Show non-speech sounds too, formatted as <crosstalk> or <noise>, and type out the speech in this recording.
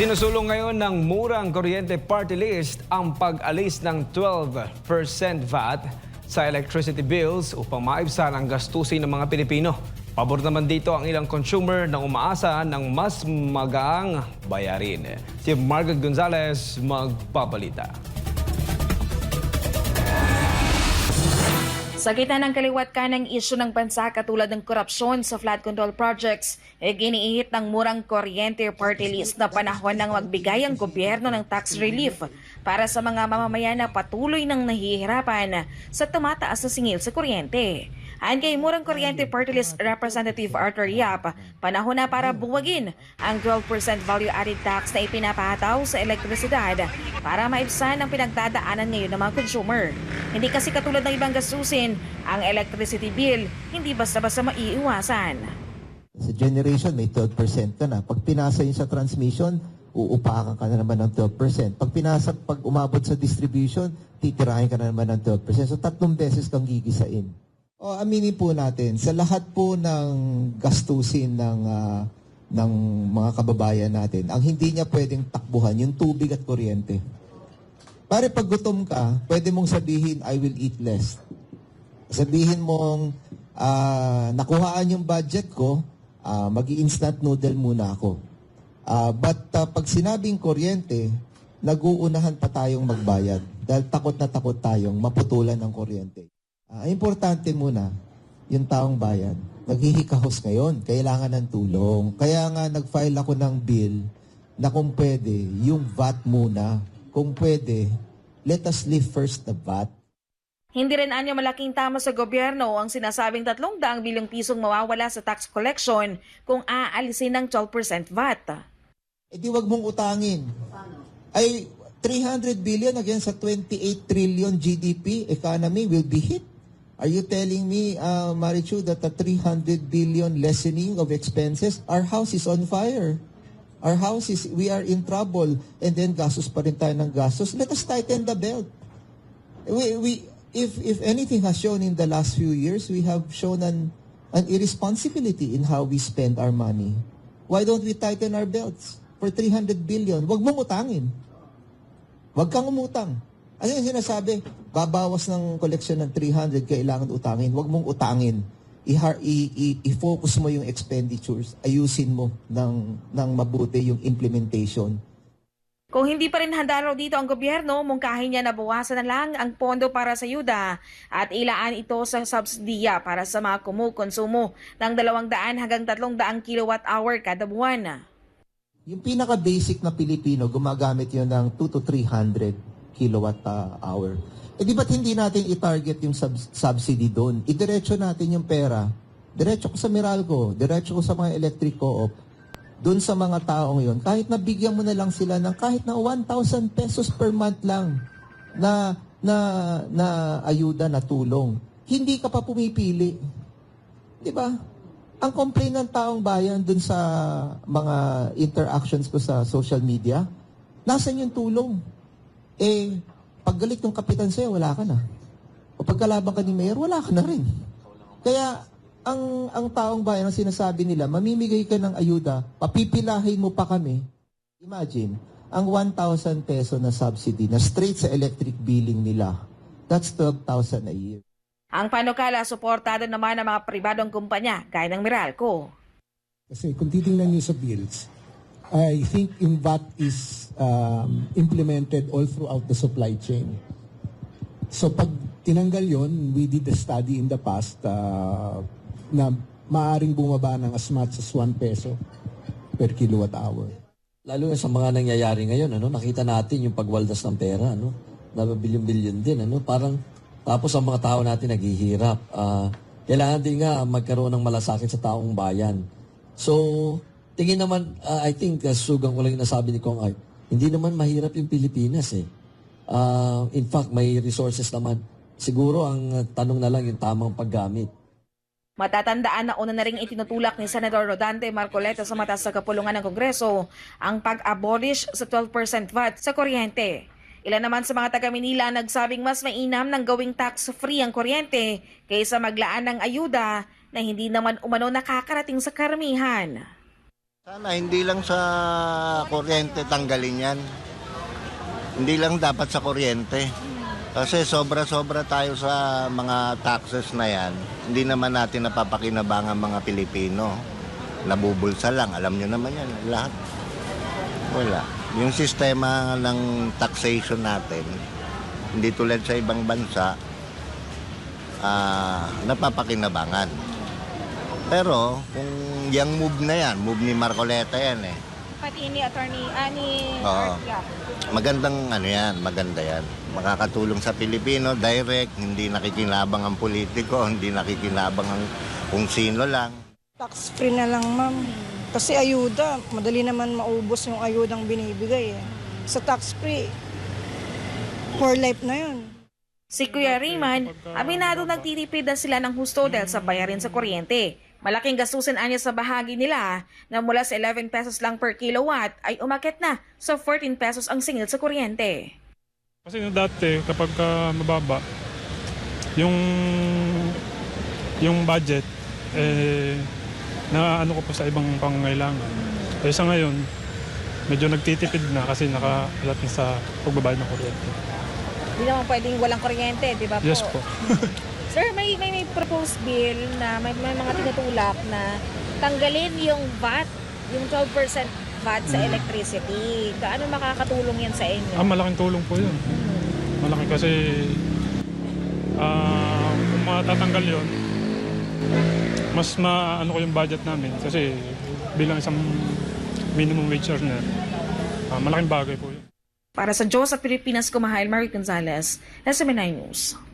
Isinusulong ngayon ng Murang Kuryente Party List ang pag-alis ng 12% VAT sa electricity bills upang maibsan ang gastusin ng mga Pilipino. Pabor naman dito ang ilang consumer na umaasa ng mas magaang bayarin. Si Margaret Gonzalez magpabalita. Sa gitna ng kaliwat ka ng isyu ng bansa katulad ng korupsyon sa flood control projects, e giniihit ng murang kuryente party list na panahon ng magbigay ang gobyerno ng tax relief para sa mga mamamayan na patuloy ng nahihirapan sa tumataas na singil sa kuryente. Ayon kay Murang Kuryente Party List Representative Arthur Yap, panahon na para buwagin ang 12% value-added tax na ipinapahataw sa elektrisidad para maibsan ang pinagdadaanan ngayon ng mga consumer. Hindi kasi katulad ng ibang gastusin, ang electricity bill hindi basta-basta maiiwasan. Sa generation, may 12% ka na. Pag pinasa yun sa transmission, uupakan ka na naman ng 12%. Pag pinasa, pag umabot sa distribution, titirahin ka na naman ng 12%. So, tatlong beses kang gigisain. O, aminin po natin, sa lahat po ng gastusin ng, ah, ng mga kababayan natin, ang hindi niya pwedeng takbuhan, yung tubig at kuryente. Pare, pag gutom ka, pwede mong sabihin, I will eat less. Sabihin mong, ah, nakuhaan yung budget ko, ah, mag-instant noodle muna ako. Ah, but ah, pag sinabing kuryente, nag-uunahan pa tayong magbayad dahil takot na takot tayong maputulan ng kuryente. Ah, importante muna, yung taong bayan, naghihikahos ngayon, kailangan ng tulong. Kaya nga nag-file ako ng bill na kung pwede, yung VAT muna. Kung pwede, let us lift first the VAT. Hindi rin anyo malaking tama sa gobyerno ang sinasabing 300 bilyong pisong mawawala sa tax collection kung aalisin ng 12% VAT. Eh di wag mong utangin. Ay 300 billion against sa 28 trillion GDP economy will be hit. Are you telling me, uh, Marichu, that the 300 billion lessening of expenses, our house is on fire? Our house is, we are in trouble. And then gastos pa rin tayo ng gastos. Let us tighten the belt. We, we, if, if anything has shown in the last few years, we have shown an, an irresponsibility in how we spend our money. Why don't we tighten our belts for 300 billion? Huwag mong utangin. Huwag kang umutang. Ano yung sinasabi? Babawas ng koleksyon ng 300, kailangan utangin. Huwag mong utangin. I-focus mo yung expenditures. Ayusin mo ng, ng mabuti yung implementation. Kung hindi pa rin handa raw dito ang gobyerno, mungkahin niya na bawasan na lang ang pondo para sa yuda at ilaan ito sa subsidiya para sa mga kumukonsumo ng 200 hanggang 300 kilowatt hour kada buwan. Yung pinaka-basic na Pilipino, gumagamit yun ng 2 to 300 kilowatt uh, hour. Eh di ba't hindi natin i-target yung sub- subsidy doon? Idiretso natin yung pera. Diretso ko sa Meralco, diretso ko sa mga electric co-op, doon sa mga taong yon. Kahit nabigyan mo na lang sila ng kahit na 1,000 pesos per month lang na na na ayuda na tulong. Hindi ka pa pumipili. 'Di ba? Ang complaint ng taong bayan dun sa mga interactions ko sa social media, nasan yung tulong? Eh, paggalit ng kapitan sa'yo, wala ka na. O pagkalaban ka ni Mayor, wala ka na rin. Kaya, ang, ang taong bayan, ang sinasabi nila, mamimigay ka ng ayuda, papipilahin mo pa kami. Imagine, ang 1,000 peso na subsidy na straight sa electric billing nila, that's 12,000 a year. Ang panukala, suportado naman ng mga pribadong kumpanya gaya ng Meralco. Kasi kung titingnan niyo sa bills, I think yung VAT is um, implemented all throughout the supply chain. So pag tinanggal yon, we did a study in the past uh, na maaring bumaba ng as much as 1 peso per kilowatt hour. Lalo na sa mga nangyayari ngayon, ano, nakita natin yung pagwaldas ng pera, ano, na bilyon-bilyon din, ano, parang tapos ang mga tao natin naghihirap. Ah, kailangan din nga magkaroon ng malasakit sa taong bayan. So, tingin naman, ah, I think, uh, sugang ko lang yung nasabi ni Kong Art, hindi naman mahirap yung Pilipinas eh. Ah, in fact, may resources naman. Siguro ang uh, tanong na lang yung tamang paggamit. Matatandaan na una na rin itinutulak ni Senador Rodante Marcoleta sa mata sa kapulungan ng Kongreso ang pag-abolish sa 12% VAT sa kuryente. Ilan naman sa mga taga Manila nagsabing mas mainam ng gawing tax-free ang kuryente kaysa maglaan ng ayuda na hindi naman umano nakakarating sa karamihan. Sana hindi lang sa kuryente tanggalin yan. Hindi lang dapat sa kuryente. Kasi sobra-sobra tayo sa mga taxes na yan. Hindi naman natin napapakinabangan mga Pilipino. Nabubulsa lang. Alam nyo naman yan. Lahat. Wala. Yung sistema ng taxation natin, hindi tulad sa ibang bansa, ah, napapakinabangan. Pero kung yung move na yan, move ni Marcoleta yan eh. Pati ni attorney, ani Oo. Magandang ano yan, maganda yan. Makakatulong sa Pilipino, direct, hindi nakikinabang ang politiko, <laughs> hindi nakikinabang ang kung sino lang. Tax free na lang, ma'am. Kasi ayuda, madali naman maubos yung ayudang binibigay. Eh. Sa tax free, for life na yun. Si Kuya Raymond, aminado nagtitipid na sila ng husto dahil sa bayarin sa kuryente. Malaking gastusin anya sa bahagi nila na mula sa 11 pesos lang per kilowatt ay umakit na sa 14 pesos ang singil sa kuryente. Kasi dati kapag ka mababa, yung yung budget eh na ano ko pa sa ibang pangangailangan. Eh sa ngayon, medyo nagtitipid na kasi nakaalat na sa pagbabayad ng kuryente. Hindi naman pwedeng walang kuryente, di ba po? Yes po. <laughs> Sir, may, may, may proposed bill na may, may mga tinutulak na tanggalin yung VAT, yung 12% VAT sa electricity. Gaano makakatulong yan sa inyo? ah, malaking tulong po yun. Malaki kasi ah kung matatanggal yun, mas maano ko yung budget namin kasi bilang isang minimum wage earner, ah, malaking bagay po yun. Para sa Diyos sa Pilipinas, kumahal Mary Gonzalez, SMNI News.